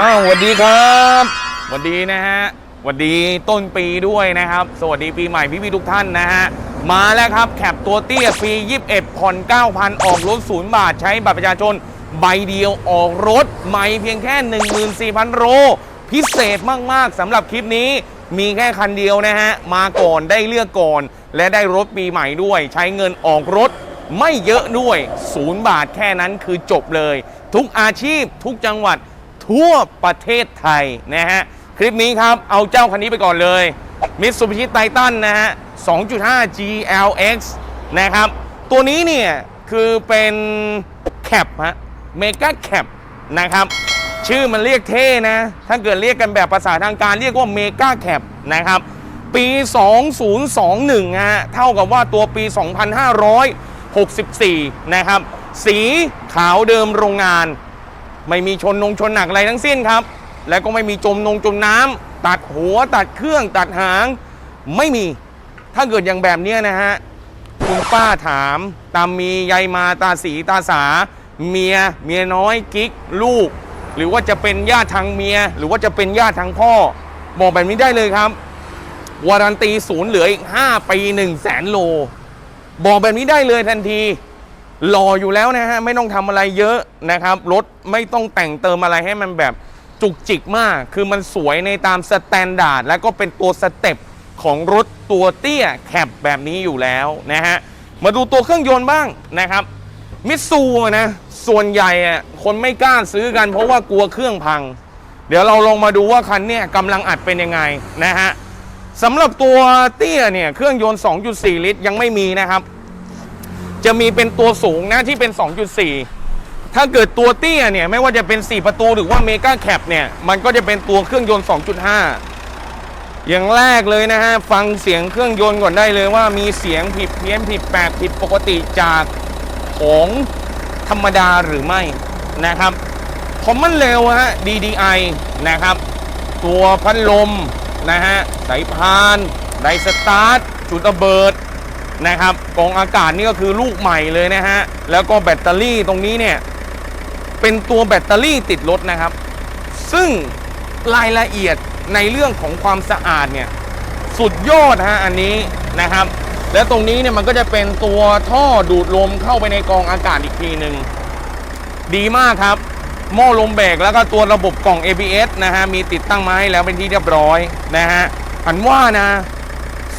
อ้าวสวัสดีครับสวัสดีนะฮะสวัสดีต้นปีด้วยนะครับ สวัสดีปีใหม่พี่พี่ทุกท่านนะฮะ มาแล้วครับแคปตัวเตี้ยฟรี21ผ่อน9,000 ออกรถศูนย์บาทใช้บัตรประชาชนใบเดียวออกรถใหม่เพียงแค่ 14,000 โล พิเศษมากๆสำหรับคลิปนี้มีแค่คันเดียวนะฮะ มาก่อนได้เลือกก่อน และได้รถปีใหม่ด้วย ใช้เงินออกรถไม่เยอะด้วยศูนย์บาทแค่นั้นคือจบเลย ทุกอาชีพทุกจังหวัด ทั่วประเทศไทยนะฮะ คลิปนี้ครับ เอาเจ้าคันนี้ไปก่อนเลย Mitsubishi Titan นะฮะ 2.5 GLX นะครับ ตัวนี้เนี่ยคือเป็นแคปฮะเมกาแคปนะครับ ชื่อมันเรียกเท่นะ ถ้าเกิดเรียกกันแบบภาษาทางการเรียกว่าเมกาแคปนะครับ ปี 2021ฮะเท่ากับว่าตัวปี 2564 นะครับ สีขาวเดิมโรงงาน ไม่มีชนนงชนหนักอะไรทั้งสิ้นครับ แล้วก็ไม่มีจมนงจมน้ำตัดหัวตัดเครื่องตัดหาง ไม่มีถ้าเกิดอย่างแบบเนี้นะฮะคุณป้าถาม ตามมียายมาตาสีตาสา เมีย เมียน้อยกิ๊ก ลูก หรือว่าจะเป็นญาติทางเมีย หรือว่าจะเป็นญาติทางพ่อ บอกแบบนี้ได้เลยครับ วารันตีศูนย์เหลืออีก 5 ปี1 0 0 0 0แสนโล บอกแบบนี้ได้เลยทันที หล่ออยู่แล้วนะฮะไม่ต้องทำอะไรเยอะนะครับรถไม่ต้องแต่งเติมอะไรให้มันแบบจุกจิกมาก คือมันสวยในตามสแตนดาร์ดแล้วก็เป็นตัวสเต็ปของรถตัวเตี้ยแคปแบบนี้อยู่แล้วนะฮะมาดูตัวเครื่องยนต์บ้างนะครับมิตซูนะส่วนใหญ่อะคนไม่กล้าซื้อกันเพราะว่ากลัวเครื่องพัง เดี๋ยวเราลองมาดูว่าคันเนี้ยกำลังอัดเป็นยังไงนะฮะสำหรับตัวเตี้ยเนี่ยเครื่องยนต์ 2.4 ลิตรยังไม่มีนะครับ จะมีเป็นตัวสูงนะที่เป็น 2.4 ถ้าเกิดตัวเตี้ยเนี่ยไม่ว่าจะเป็น 4 ประตูหรือว่าเมกาแคปเนี่ย มันก็จะเป็นตัวเครื่องยนต์ 2.5 อย่างแรกเลยนะฮะ ฟังเสียงเครื่องยนต์ก่อนได้เลยว่ามีเสียงผิดเพี้ยนผิดแปลกผิดปกติจากของธรรมดาหรือไม่นะครับผมมันเร็วฮะ DDI นะครับ ตัวพัดลมนะฮะสายพานไดสตาร์ทจุดระเบิด นะครับกองอากาศนี่ก็คือลูกใหม่เลยนะฮะ แล้วก็แบตเตอรี่ตรงนี้เนี่ย เป็นตัวแบตเตอรี่ติดรถนะครับ ซึ่งรายละเอียดในเรื่องของความสะอาดเนี่ย สุดยอดฮะอันนี้นะครับ และตรงนี้เนี่ยมันก็จะเป็นตัวท่อดูดลมเข้าไปในกองอากาศอีกทีหนึ่งดีมากครับ หม้อลมแบกแล้วก็ตัวระบบกล่อง ABS นะฮะมีติดตั้งมาให้แล้วเป็นที่เรียบร้อยนะฮะอันว่านะ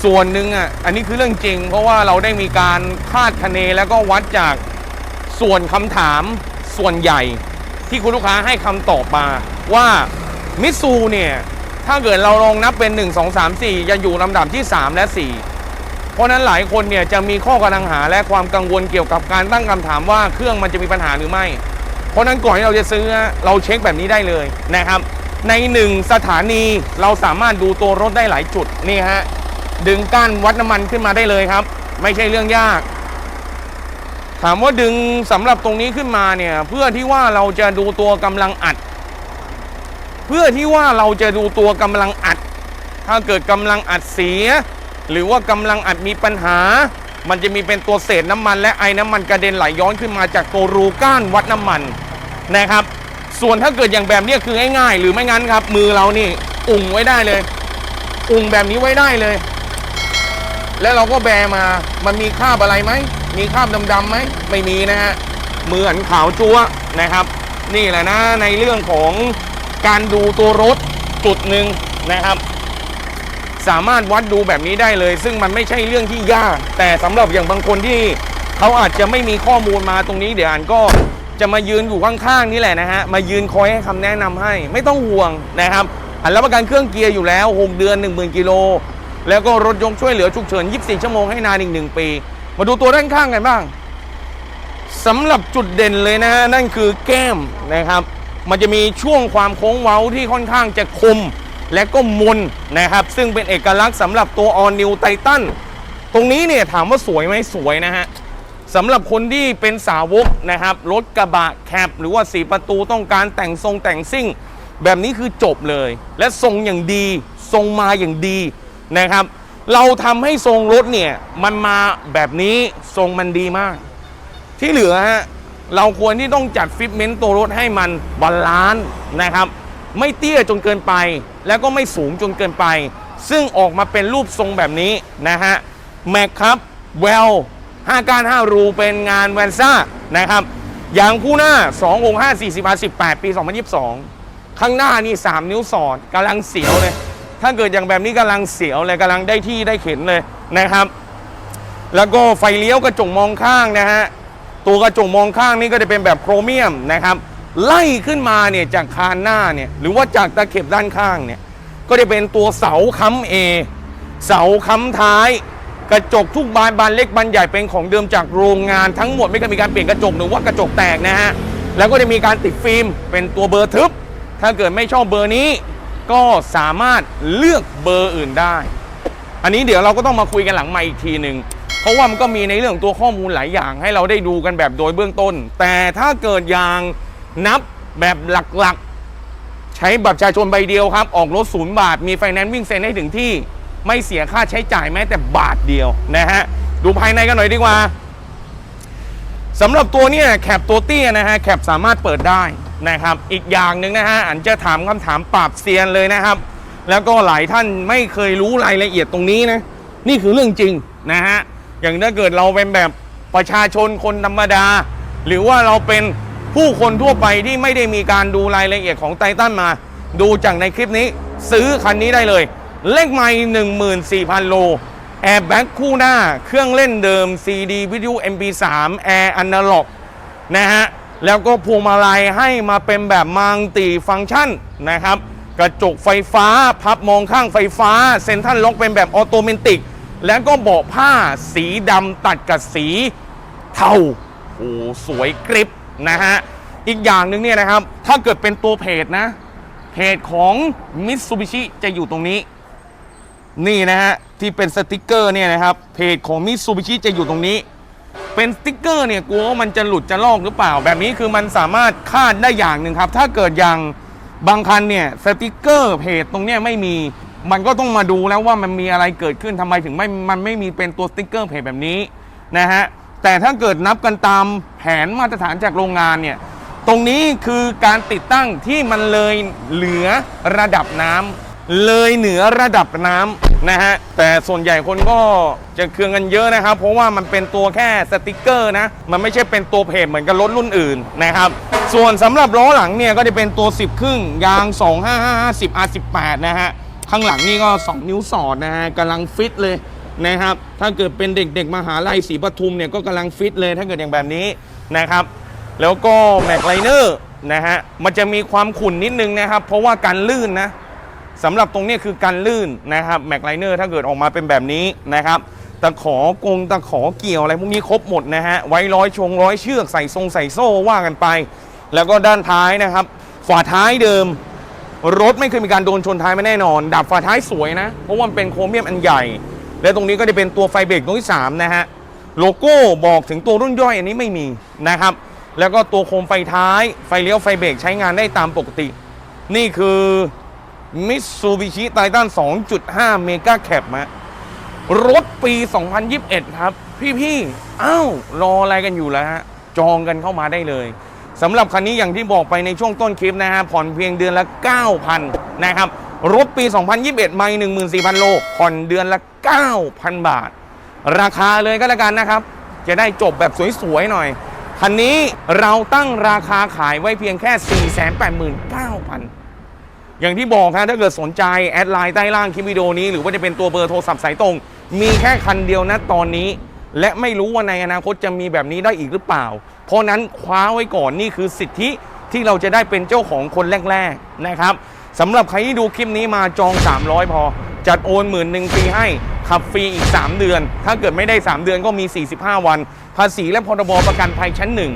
ส่วนหนึ่งอะอันนี้คือเรื่องจริง เพราะว่าเราได้มีการคาดคะเนแล้วก็วัดจากส่วนคำถามส่วนใหญ่ที่คุณลูกค้าให้คำตอบมาว่ามิซูเนี่ย ถ้าเกิดเราลองนับเป็น 1 2 3 4 จะอยู่ลำดับที่ 3 และ 4 เพราะนั้นหลายคนเนี่ยจะมีข้อกำลังหาและความกังวลเกี่ยวกับการตั้งคำถามว่าเครื่องมันจะมีปัญหาหรือไม่ เพราะฉะนั้นก่อนที่เราจะซื้อเราเช็คแบบนี้ได้เลยนะครับ ในหนึ่งสถานีเราสามารถดูตัวรถได้หลายจุดนี่ฮะ ดึงก้านวัดน้ำมันขึ้นมาได้เลยครับ ไม่ใช่เรื่องยาก ถามว่าดึงสำหรับตรงนี้ขึ้นมาเนี่ย เพื่อที่ว่าเราจะดูตัวกำลังอัด เพื่อที่ว่าเราจะดูตัวกำลังอัด ถ้าเกิดกำลังอัดเสีย หรือว่ากำลังอัดมีปัญหา มันจะมีเป็นตัวเศษน้ำมัน และไอ้น้ำมันกระเด็นไหลย้อนขึ้นมาจากตัวรูก้านวัดน้ำมันนะครับ ส่วนถ้าเกิดอย่างแบบนี้คือง่ายๆหรือไม่งั้นครับ มือเรานี่อุ่งไว้ได้เลย อุ่งแบบนี้ไว้ได้เลย แล้วเราก็แบมา มันมีคราบอะไรไหม มีคราบดำๆไหม ไม่มีนะฮะ เหมือนขาวจั๊วนะครับ นี่แหละนะในเรื่องของการดูตัวรถจุดหนึ่งนะครับ สามารถวัดดูแบบนี้ได้เลย ซึ่งมันไม่ใช่เรื่องที่ยาก แต่สำหรับอย่างบางคนที่เขาอาจจะไม่มีข้อมูลมาตรงนี้เดี๋ยวอ่านก็จะมายืนอยู่ข้างๆนี่แหละนะฮะ มายืนคอยให้คำแนะนำให้ ไม่ต้องห่วงนะครับอันรับประกันเครื่องเกียร์อยู่แล้ว 6 เดือน 10,000กิโล แล้วก็รถยนต์ช่วยเหลือฉุกเฉิน 24 ชั่วโมงให้นานอีก 1 ปี มาดูตัวด้านข้างกันบ้างสำหรับจุดเด่นเลยนะฮะนั่นคือแก้มนะครับ มันจะมีช่วงความโค้งเว้าที่ค่อนข้างจะคมและก็มนนะครับ ซึ่งเป็นเอกลักษณ์สำหรับตัว All New Titan ตรงนี้เนี่ยถามว่าสวยไหมสวยนะฮะสำหรับคนที่เป็นสาวกนะครับรถกระบะแคปหรือว่าสีประตูต้องการแต่งทรงแต่งซิ่ง แบบนี้คือจบเลย และทรงอย่างดี ทรงมาอย่างดี นะครับ เราทำให้ทรงรถเนี่ยมันมาแบบนี้ทรงมันดีมาก ที่เหลือฮะเราควรที่ต้องจัดฟิตเมนต์ตัวรถให้มันบาลานซ์นะครับ ไม่เตี้ยจนเกินไป แล้วก็ไม่สูงจนเกินไป ซึ่งออกมาเป็นรูปทรงแบบนี้นะฮะแม็กครับเวล5การ5รูเป็นงานแวนซ่านะครับยางคู่หน้า2 6 5 40 R 18 ปี 2022 ข้างหน้านี่ 3 นิ้วสอดกำลังเสียวเลย ถ้าเกิดอย่างแบบนี้กำลังเสียวเลยกำลังได้ที่ได้เข็นเลยนะครับ แล้วก็ไฟเลี้ยวกระจกมองข้างนะฮะตัวกระจกมองข้างนี่ก็จะเป็นแบบโครเมียมนะครับไล่ขึ้นมาเนี่ยจากคานหน้าเนี่ยหรือว่าจากตะเข็บด้านข้างเนี่ยก็จะเป็นตัวเสาค้ำเอเสาค้ำท้าย กระจกทุกบานบานเล็กบานใหญ่เป็นของเดิมจากโรงงานทั้งหมดไม่เคยมีการเปลี่ยนกระจกหรือว่ากระจกแตกนะฮะแล้วก็จะมีการติดฟิล์มเป็นตัวเบอร์ทึบ ถ้าเกิดไม่ชอบเบอร์นี้ ก็สามารถเลือกเบอร์อื่นได้ อันนี้เดี๋ยวเราก็ต้องมาคุยกันหลังไมาอีกทีหนึ่งเพราะว่ามันก็มีในเรื่องตัวข้อมูลหลายอย่างให้เราได้ดูกันแบบโดยเบื้องต้น แต่ถ้าเกิดอย่างนับแบบหลักๆ ใช้บัตรประชาชนใบเดียวครับ ออกรถศูนย์บาท มีไฟแนนซ์วิ่งเซ็นให้ถึงที่ ไม่เสียค่าใช้จ่ายแม้แต่บาทเดียวนะฮะ ดูภายในกันหน่อยดีกว่าสำหรับตัวเนี่ยแคปตัวเตี้ยนะฮะแคปสามารถเปิดได้ นะครับ อีกอย่างหนึ่งนะฮะอันจะถามคำถามปราบเซียนเลยนะครับ แล้วก็หลายท่านไม่เคยรู้รายละเอียดตรงนี้นะ นี่คือเรื่องจริงนะฮะ อย่างถ้าเกิดเราเป็นแบบประชาชนคนธรรมดา หรือว่าเราเป็นผู้คนทั่วไปที่ไม่ได้มีการดูรายละเอียดของไททันมา ดูจากในคลิปนี้ซื้อคันนี้ได้เลย เลขไม่14,000 โลแอร์แบ็กคู่หน้า เครื่องเล่นเดิม CD วิทยุ MP3 แอร์อนาล็อกนะฮะ แล้วก็พวงมาลัยให้มาเป็นแบบมังติฟังก์ชันนะครับ กระจกไฟฟ้าพับมองข้างไฟฟ้า เซนทรัลล็อกเป็นแบบออโตเมติก แล้วก็เบาะผ้าสีดำตัดกับสีเทาโอ้สวยกริบนะฮะ อีกอย่างหนึ่งเนี่ยนะครับ ถ้าเกิดเป็นตัวเพจนะ เพจของ Mitsubishi จะอยู่ตรงนี้ นี่นะฮะ ที่เป็นสติกเกอร์เนี่ยนะครับ เพจของ Mitsubishi จะอยู่ตรงนี้ เป็นสติกเกอร์เนี่ยกลัวว่ามันจะหลุดจะลอกหรือเปล่า แบบนี้คือมันสามารถคาดได้อย่างหนึ่งครับ ถ้าเกิดอย่างบางคันเนี่ยสติกเกอร์เพจตรงเนี้ยไม่มี มันก็ต้องมาดูแล้วว่ามันมีอะไรเกิดขึ้นทำไมถึงไม่มันไม่มีเป็นตัวสติกเกอร์เพจแบบนี้นะฮะแต่ถ้าเกิดนับกันตามแผนมาตรฐานจากโรงงานเนี่ยตรงนี้คือการติดตั้งที่มันเลยเหลือระดับน้ำเลยเหนือระดับน้ำ นะฮะแต่ส่วนใหญ่คนก็จะเคืองกันเยอะนะครับ เพราะว่ามันเป็นตัวแค่สติกเกอร์นะ มันไม่ใช่เป็นตัวเพจเหมือนกับรถรุ่นอื่นนะครับ ส่วนสำหรับล้อหลังเนี่ยก็จะเป็นตัว 10 ครึ่งยาง25550 R18 นะฮะข้างหลังนี่ก็ 2 นิ้วสอดนะฮะกำลังฟิตเลยนะครับ ถ้าเกิดเป็นเด็กๆมหาลัยศรีปทุมเนี่ยก็กำลังฟิตเลยถ้าเกิดอย่างแบบนี้นะครับ แล้วก็แม็กไลเนอร์นะฮะมันจะมีความขุ่นนิดนึงนะครับ เพราะว่าการลื่นนะ สำหรับตรงนี้คือการลื่นนะครับแม็กไลเนอร์ถ้าเกิดออกมาเป็นแบบนี้นะครับตะขอกงตะขอเกี่ยวอะไรพวกนี้ครบหมดนะฮะไว้ร้อยชงร้อยเชือกใส่ทรงใส่โซ่ว่ากันไป แล้วก็ด้านท้ายนะครับฝาท้ายเดิม รถไม่เคยมีการโดนชนท้ายมาแน่นอน ดับฝาท้ายสวยนะเพราะว่ามันเป็นโครเมียมอันใหญ่ และตรงนี้ก็จะเป็นตัวไฟเบรกตรงที่3นะฮะโลโก้บอกถึงตัวรุ่นย่อยอันนี้ไม่มีนะครับ แล้วก็ตัวโคมไฟท้ายไฟเลี้ยวไฟเบรกใช้งานได้ตามปกติ นี่คือ Mitsubishi Titan 2.5 Mega Cab มะรถปี 2021 ครับ พี่ๆอ้าวรออะไรกันอยู่แล้วฮะ จองกันเข้ามาได้เลยสำหรับคันนี้อย่างที่บอกไปในช่วงต้นคลิปนะฮะ ผ่อนเพียงเดือนละ 9,000 นะครับ รถปี 2021 ไม่14,000 โล ผ่อนเดือนละ 9,000 บาท ราคาเลยก็แล้วกันนะครับ จะได้จบแบบสวยๆหน่อย คันนี้เราตั้งราคาขายไว้เพียงแค่ 489,000 อย่างที่บอกครับถ้าเกิดสนใจ แอดไลน์ใต้ล่างคลิปวิดีโอนี้ หรือว่าจะเป็นตัวเบอร์โทรศัพท์สายตรง มีแค่คันเดียวนะตอนนี้ และไม่รู้ว่าในอนาคตจะมีแบบนี้ได้อีกหรือเปล่า เพราะนั้นคว้าไว้ก่อนนี่คือสิทธิที่เราจะได้เป็นเจ้าของคนแรกๆนะครับสำหรับใครที่ดูคลิปนี้มาจอง 300 พอ จัดโอนหมื่นหนึ่งฟรีให้ขับฟรีอีก 3 เดือน ถ้าเกิดไม่ได้ 3 เดือนก็มี 45 วัน ภาษีและพรบประกันภัยชั้นหนึ่ง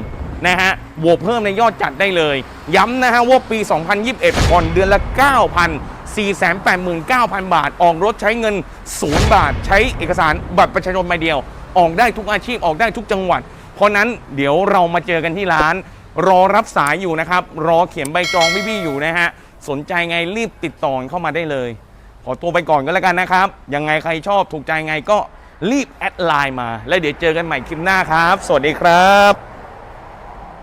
นะฮะบวกเพิ่มในยอดจัดได้เลย ย้ำนะฮะว่าปี 2021 ผ่อนเดือนละ 9,000 489,000 บาท ออกรถใช้เงิน 0 บาท ใช้เอกสารบัตรประชาชนใบเดียว ออกได้ทุกอาชีพออกได้ทุกจังหวัด เพราะนั้นเดี๋ยวเรามาเจอกันที่ร้าน รอรับสายอยู่นะครับ รอเขียนใบจองพี่ๆอยู่นะฮะ สนใจไงรีบติดต่อเข้ามาได้เลย ขอตัวไปก่อนก็แล้วกันนะครับ ยังไงใครชอบถูกใจไงก็รีบแอดไลน์มา แล้วเดี๋ยวเจอกันใหม่คลิปหน้าครับ สวัสดีครับ